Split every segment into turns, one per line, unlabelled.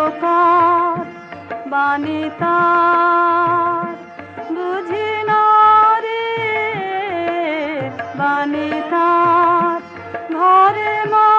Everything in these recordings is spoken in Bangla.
এলো বাণী তার। বুঝি নারে বাণী তার। ঘরে মন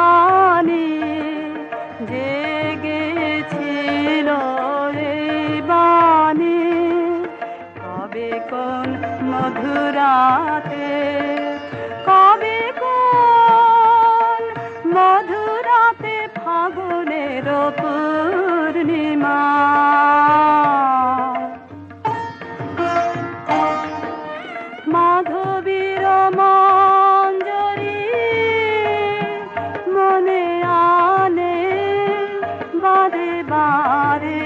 বাণী জেগেছিল রে মধুরাতে মধুরাতে ফাগুনের পূর্ণিমা பாரு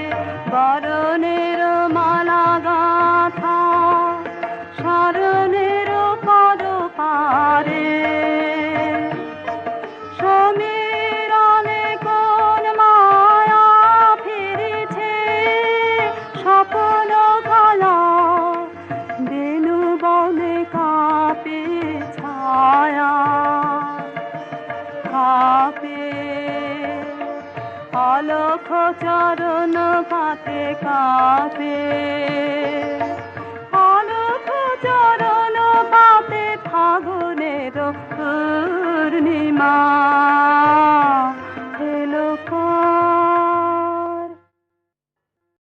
অলখ চরণ পাতে কাপে।